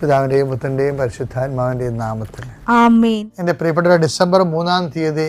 പിതാവിന്റെയും പുത്രന്റെയും പരിശുദ്ധാത്മാവിന്റെയും നാമത്തിൽ. എന്റെ പ്രിയപ്പെട്ട ഡിസംബർ മൂന്നാം തീയതി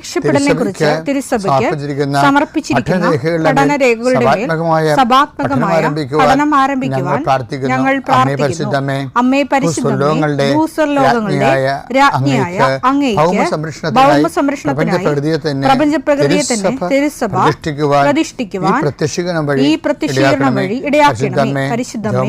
പ്രത്യക്ഷപ്പെടലിനെ കുറിച്ച് തിരുസഭയ്ക്ക് സമർപ്പിച്ചിരിക്കുന്ന പഠന രേഖകളുടെ മേൽ സഭാത്മകമായ പഠനം ആരംഭിക്കുവാൻ ഞങ്ങൾ പ്രാർത്ഥിക്കുന്നു. അമ്മേ പരിശുദ്ധമേ, ഭൂസ്വർലോകങ്ങളുടെ രാജ്ഞിയായ അങ്ങേക്ക് പ്രപഞ്ചപ്രകൃതിയെ തന്നെ തിരുസഭ പ്രതിഷ്ഠിക്കുവാൻ ഈ പ്രത്യക്ഷീകരണം വഴി ഇടയാക്കണമേ. പരിശുദ്ധമേ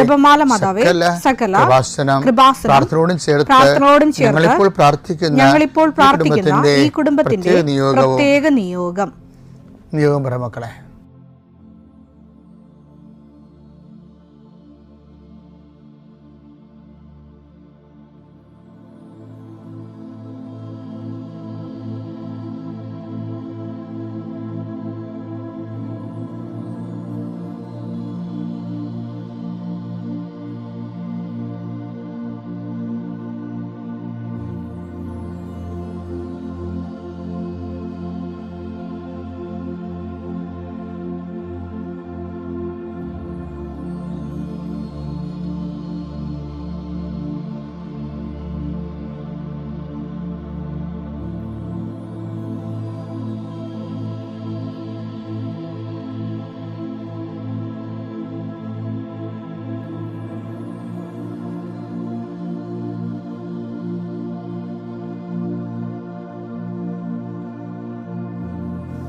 ജപമാല മാതാവേ സകല കൃപാസനം പ്രാർത്ഥനയോടും ചേർത്ത് ഞങ്ങളിപ്പോൾ പ്രാർത്ഥിക്കുന്ന ഞങ്ങളിപ്പോൾ പ്രാർത്ഥിക്കുന്ന ഈ കുടുംബത്തിന്റെ പ്രത്യേക നിയോഗം പറ മക്കളെ.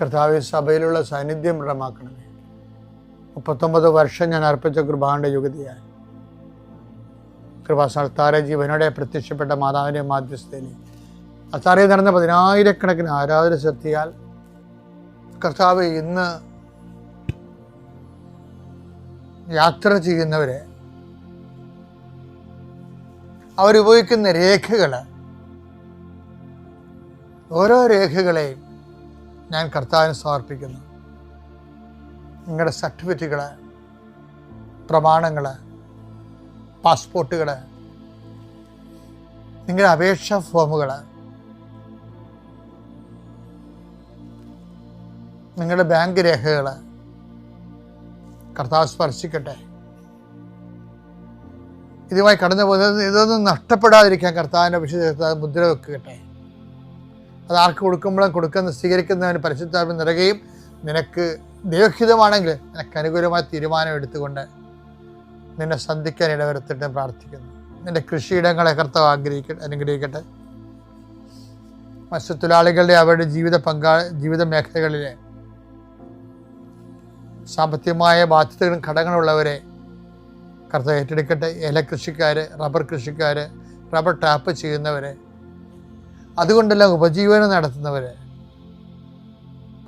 കർത്താവെ സഭയിലുള്ള സാന്നിധ്യം ദൃഢമാക്കണമേ. മുപ്പത്തൊമ്പത് വർഷം ഞാൻ അർപ്പിച്ച കൃപാന്റെ യുഗതിയായി കൃപാസ്ഥാന ജീവനോടെ പ്രത്യക്ഷപ്പെട്ട മാതാവിന്റെ മാധ്യസ്ഥയിൽ അത്താറയിൽ നടന്ന പതിനായിരക്കണക്കിന് ആരാധന ശക്തിയാൽ കർത്താവ് ഇന്ന് യാത്ര ചെയ്യുന്നവരെ അവരുപയോഗിക്കുന്ന രേഖകൾ ഓരോ രേഖകളെയും ഞാൻ കർത്താവിന് സമർപ്പിക്കുന്നു. നിങ്ങളുടെ സർട്ടിഫിക്കറ്റുകൾ പ്രമാണങ്ങൾ പാസ്പോർട്ടുകൾ നിങ്ങളുടെ അപേക്ഷാ ഫോമുകൾ നിങ്ങളുടെ ബാങ്ക് രേഖകൾ കർത്താവ് സ്പർശിക്കട്ടെ. ഇതുമായി കടന്നു പോകുന്നത് ഇതൊന്നും നഷ്ടപ്പെടാതിരിക്കാൻ കർത്താവിന്റെ വിശുദ്ധ മുദ്ര വെക്കുകട്ടെ. അത് ആർക്ക് കൊടുക്കുമ്പോഴും കൊടുക്കുന്ന സ്വീകരിക്കുന്നവന് പരിശുദ്ധാത്മ നിറയുകയും നിനക്ക് ദൈവഹിതമാണെങ്കിൽ നിനക്ക് അനുകൂലമായ തീരുമാനം എടുത്തുകൊണ്ട് നിന്നെ സന്ധിക്കാൻ ഇടവരുത്തിട്ട് പ്രാർത്ഥിക്കുന്നു. നിന്റെ കൃഷിയിടങ്ങളെ കർത്താവ് ആഗ്രഹിക്കട്ടെ അനുഗ്രഹിക്കട്ടെ. മത്സ്യത്തൊഴിലാളികളുടെ അവരുടെ ജീവിത പങ്കാ ജീവിത മേഖലകളിലെ സാമ്പത്തികമായ ബാധ്യതകളും ഘടകങ്ങളുള്ളവരെ കർത്താവ് ഏറ്റെടുക്കട്ടെ. ഏല കൃഷിക്കാർ റബ്ബർ കൃഷിക്കാർ റബ്ബർ ടാപ്പ് ചെയ്യുന്നവരെ അതുകൊണ്ടെല്ലാം ഉപജീവനം നടത്തുന്നവർ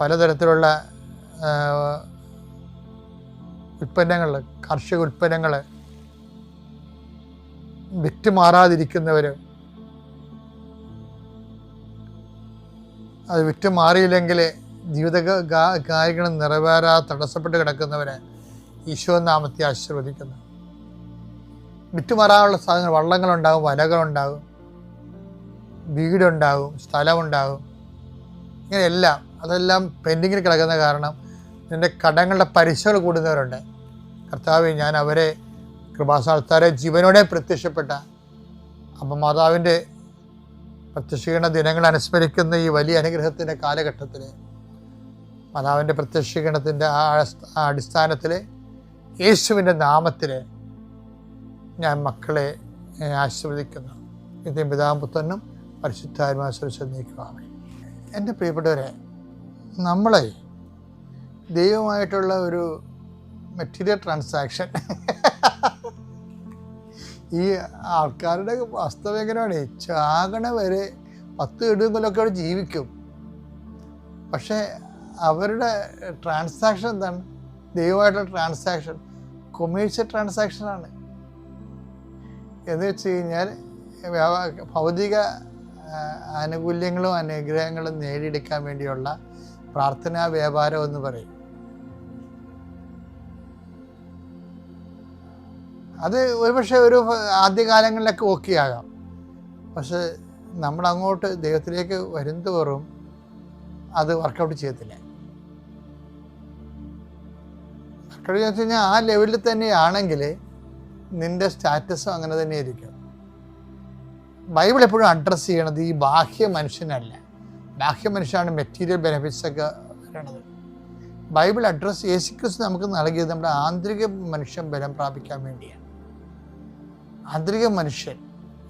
പലതരത്തിലുള്ള ഉൽപ്പന്നങ്ങൾ കാർഷിക ഉൽപ്പന്നങ്ങൾ വിറ്റ് മാറാതിരിക്കുന്നവർ അത് വിറ്റ് മാറിയില്ലെങ്കിൽ ജീവിത കാര്യങ്ങൾ നിറവേറാ തടസ്സപ്പെട്ട് കിടക്കുന്നവരെ ഈശോ നാമത്തെ ആശീർവദിക്കുന്നു. വിറ്റുമാറാനുള്ള സാധനങ്ങൾ വള്ളങ്ങളുണ്ടാകും വലകളുണ്ടാകും വീടുണ്ടാകും സ്ഥലമുണ്ടാകും. ഇങ്ങനെയെല്ലാം അതെല്ലാം പെൻഡിങ്ങിൽ കിടക്കുന്ന കാരണം നിന്റെ കടങ്ങളുടെ പലിശകൾ കൂടുന്നവരുണ്ട്. കർത്താവ് ഞാൻ അവരെ കൃപാസ്ഥാനത്താരെ ജീവനോടെ പ്രത്യക്ഷപ്പെട്ട അപ്പം മാതാവിന്റെ പ്രത്യക്ഷീകരണ ദിനങ്ങൾ അനുസ്മരിക്കുന്ന ഈ വലിയ അനുഗ്രഹത്തിന്റെ കാലഘട്ടത്തിൽ മാതാവിന്റെ പ്രത്യക്ഷീകരണത്തിന്റെ ആ അടിസ്ഥാനത്തിൽ യേശുവിന്റെ നാമത്തിൽ ഞാൻ മക്കളെ ആശീർവദിക്കുന്നു. ഇതേ പിതാമ്പുത്തനും പരിശുദ്ധാത്മാശ്വരിച്ച് നീക്കുവാമേ എന്റെ പ്രിയപ്പെട്ടവരെ നമ്മളെ ദൈവമായിട്ടുള്ള ഒരു മെറ്റീരിയൽ ട്രാൻസാക്ഷൻ ഈ ആൾക്കാരുടെ വാസ്തവം എങ്ങനെയാണ്? ചാകണ വരെ പത്ത് ഇടുമ്പോഴൊക്കെ അവിടെ ജീവിക്കും. പക്ഷേ അവരുടെ ട്രാൻസാക്ഷൻ എന്താണ്? ദൈവമായിട്ടുള്ള ട്രാൻസാക്ഷൻ കൊമേഴ്ഷ്യൽ ട്രാൻസാക്ഷനാണ് എന്ന് വെച്ച് കഴിഞ്ഞാൽ ഭൗതിക ആനുകൂല്യങ്ങളും അനുഗ്രഹങ്ങളും നേടിയെടുക്കാൻ വേണ്ടിയുള്ള പ്രാർത്ഥനാ വ്യാപാരം എന്ന് പറയും. അത് ഒരുപക്ഷെ ഒരു ആദ്യകാലങ്ങളിലൊക്കെ ഓക്കെ ആകാം പക്ഷെ നമ്മൾ അങ്ങോട്ട് ദൈവത്തിലേക്ക് വരുന്തോറും അത് വർക്കൗട്ട് ചെയ്യത്തില്ല. വർക്കൗട്ട് ചെയ്യാന്ന് വെച്ച് കഴിഞ്ഞാൽ ആ ലെവലിൽ തന്നെയാണെങ്കിൽ നിന്റെ സ്റ്റാറ്റസും അങ്ങനെ തന്നെ ആയിരിക്കും ബൈബിൾ എപ്പോഴും അഡ്രസ്സ് ചെയ്യണത് ഈ ബാഹ്യ മനുഷ്യനല്ല. ബാഹ്യ മനുഷ്യനാണ് മെറ്റീരിയൽ ബെനഫിറ്റ്സ് ഒക്കെ വരണത്. ബൈബിൾ അഡ്രസ്സ് യേശുക്രിസ്തു നമുക്ക് നൽകിയത് നമ്മുടെ ആന്തരിക മനുഷ്യൻ ബലം പ്രാപിക്കാൻ വേണ്ടിയാണ്. ആന്തരിക മനുഷ്യൻ.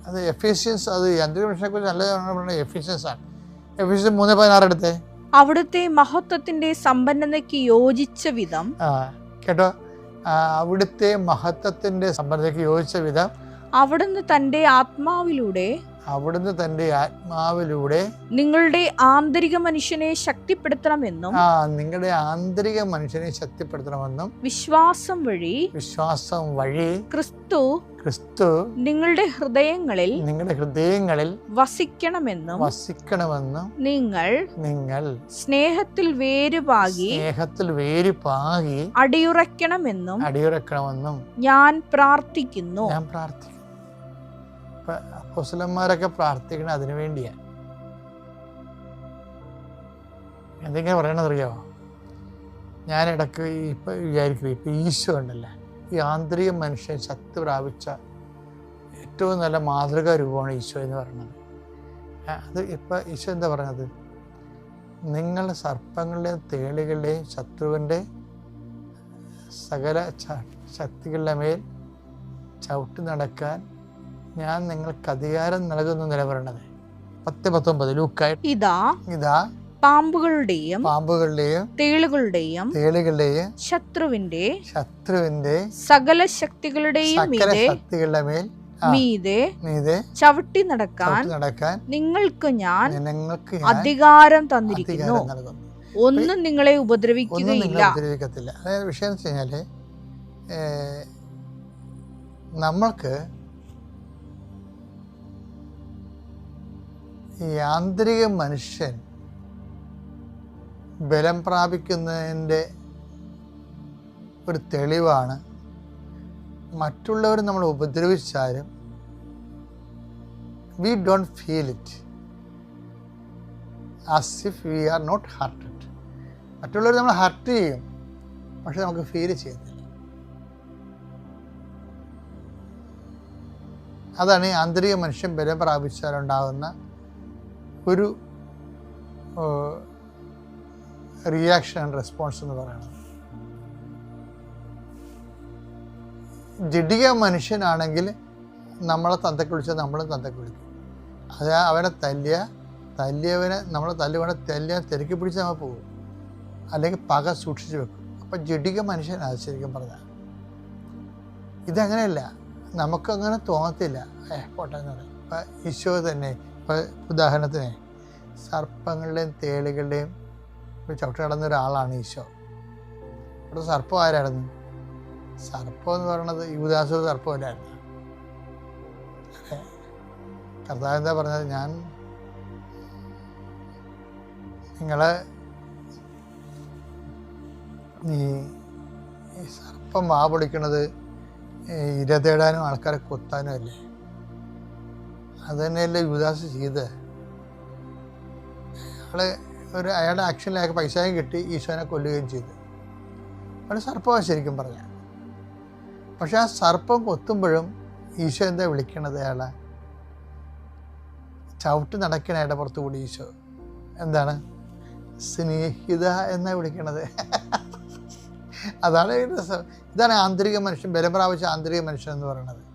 അത് എഫിഷ്യൻസ് അത് ആന്തരിക മനുഷ്യനെ കുറിച്ച് നല്ല എഫിഷ്യൻസ് ആണ്. എഫിഷ്യൻസ് മൂന്ന് പതിനാറ് എടുത്തേ? അവിടുത്തെ മഹത്വത്തിന്റെ സമ്പന്നതയ്ക്ക് യോജിച്ച വിധം കേട്ടോ? അവിടുത്തെ മഹത്വത്തിന്റെ സമ്പന്നതയ്ക്ക് യോജിച്ച വിധം അവിടുന്ന് തന്റെ ആത്മാവിലൂടെ അവിടുന്ന് തന്റെ ആത്മാവിലൂടെ നിങ്ങളുടെ ആന്തരിക മനുഷ്യനെ ശക്തിപ്പെടുത്തണമെന്നും ആ നിങ്ങളുടെ ആന്തരിക മനുഷ്യനെ ശക്തിപ്പെടുത്തണമെന്നും വിശ്വാസം വഴി വിശ്വാസം വഴി ക്രിസ്തു ക്രിസ്തു നിങ്ങളുടെ ഹൃദയങ്ങളിൽ നിങ്ങളുടെ ഹൃദയങ്ങളിൽ വസിക്കണമെന്നും വസിക്കണമെന്നും നിങ്ങൾ നിങ്ങൾ സ്നേഹത്തിൽ വേരുപാകി സ്നേഹത്തിൽ വേരുപാകി അടിയുറക്കണമെന്നും അടിയുറയ്ക്കണമെന്നും അടിയുറക്കണമെന്നും ഞാൻ പ്രാർത്ഥിക്കുന്നു. ഞാൻ പ്രാർത്ഥിക്കുന്നു. ഇപ്പൊ അപ്പോസ്തലന്മാരൊക്കെ പ്രാർത്ഥിക്കണത് അതിനു വേണ്ടിയാണ് എന്തെങ്കിലും പറയണതറിയാമോ ഞാൻ ഇടയ്ക്ക് ഇപ്പൊ വിചാരിക്കും ഇപ്പൊ ഈശോ ഉണ്ടല്ലോ? ഈ ആന്തരിക മനുഷ്യൻ ശക്തി പ്രാപിച്ച ഏറ്റവും നല്ല മാതൃകാ രൂപമാണ് ഈശോ എന്ന് പറയുന്നത്. അത് ഇപ്പൊ ഈശോ എന്താ പറയുന്നത് നിങ്ങൾ സർപ്പങ്ങളുടെയും തേളികളുടെയും ശത്രുവിന്റെ സകല ശക്തികളുടെ മേൽ ചവിട്ടി നടക്കാൻ ഞാൻ നിങ്ങൾക്ക് അധികാരം നൽകുന്നു നിലപറയണത് പത്ത് പത്തൊമ്പത് ലൂക്കായി. ഇതാ ഇതാ പാമ്പുകളുടെയും പാമ്പുകളുടെയും തേളുകളുടെയും തേളുകളുടെയും ശത്രുവിന്റെ ശത്രുവിന്റെ സകല ശക്തികളുടെയും സകല ശക്തികളുടെ മേൽ മീതെ മീതെ ചവിട്ടി നടക്കാൻ നടക്കാൻ നിങ്ങൾക്ക് ഞാൻ നിങ്ങൾക്ക് അധികാരം തന്നിരിക്കുന്നു. ഒന്നും നിങ്ങളെ ഉപദ്രവിക്കുകയില്ല. ഉപദ്രവിക്കത്തില്ല. അതായത് വിഷയം വെച്ച് കഴിഞ്ഞാൽ നമ്മൾക്ക് ഈ ആന്തരിക മനുഷ്യൻ ബലം പ്രാപിക്കുന്നതിന്റെ ഒരു തെളിവാണ് മറ്റുള്ളവർ നമ്മൾ ഉപദ്രവിച്ചാലും we don't feel it as if we are not hurted മറ്റുള്ളവർ നമ്മൾ ഹർട്ട് ചെയ്യും പക്ഷെ നമുക്ക് ഫീൽ ചെയ്യത്തില്ല അതാണ് ആന്തരിക മനുഷ്യൻ ബലം പ്രാപിച്ചാലുണ്ടാകുന്ന ഒരു റിയാക്ഷൻ ആൻഡ് റെസ്പോൺസ് എന്ന് പറയുന്നത് ജഡിക മനുഷ്യനാണെങ്കിൽ നമ്മളെ തന്തക്ക് വിളിച്ചാൽ നമ്മളും തന്തക്ക് വിളിക്കും. അത് അവനെ തല്ലിയ തല്ലിയവനെ നമ്മളെ തല്ലുവനെ തല്ലിയ തിരക്കി പിടിച്ച് നമ്മൾ പോകും. അല്ലെങ്കിൽ പക സൂക്ഷിച്ച് വെക്കും. അപ്പം ജഡിക മനുഷ്യനാണ് ശരിക്കും പറഞ്ഞാൽ. ഇതങ്ങനെയല്ല. നമുക്കങ്ങനെ തോന്നത്തില്ല. ഏ പോട്ടെ എന്ന് പറയും. ഇപ്പം ഈശോ തന്നെ ഇപ്പം ഉദാഹരണത്തിന് സർപ്പങ്ങളുടെയും തേളുകളുടെയും ചവിട്ട് കിടന്ന ഒരാളാണ് ഈശോ. അവിടെ സർപ്പം ആരായിരുന്നു? സർപ്പം എന്ന് പറയുന്നത് യുവദാസ സർപ്പമല്ലായിരുന്നു? കർത്താവ് എന്താ പറഞ്ഞത്? ഞാൻ നിങ്ങളെ ഈ ഈ സർപ്പം വാ പൊടിക്കുന്നത് ഇര തേടാനും ആൾക്കാരെ കൊത്താനും അല്ലേ? അത് തന്നെയല്ലേ യുവദാസ് ചെയ്ത് അയാൾ ഒരു അയാളുടെ ആക്ഷനിൽ അയാൾക്ക് പൈസയും കിട്ടി ഈശോനെ കൊല്ലുകയും ചെയ്തു. അവിടെ സർപ്പമാണ് ശരിക്കും പറഞ്ഞ. പക്ഷെ ആ സർപ്പം കൊത്തുമ്പോഴും ഈശോ എന്താ വിളിക്കണത് അയാളെ? ചവിട്ടി നടക്കണ അയാളുടെ പുറത്തു കൂടി ഈശോ. എന്താണ്? സ്നേഹിത എന്നാ വിളിക്കണത്. അതാണ് രസം. ഇതാണ് ആന്തരിക മനുഷ്യൻ ബലം പ്രാപിച്ച ആന്തരിക മനുഷ്യൻ എന്ന് പറയുന്നത്.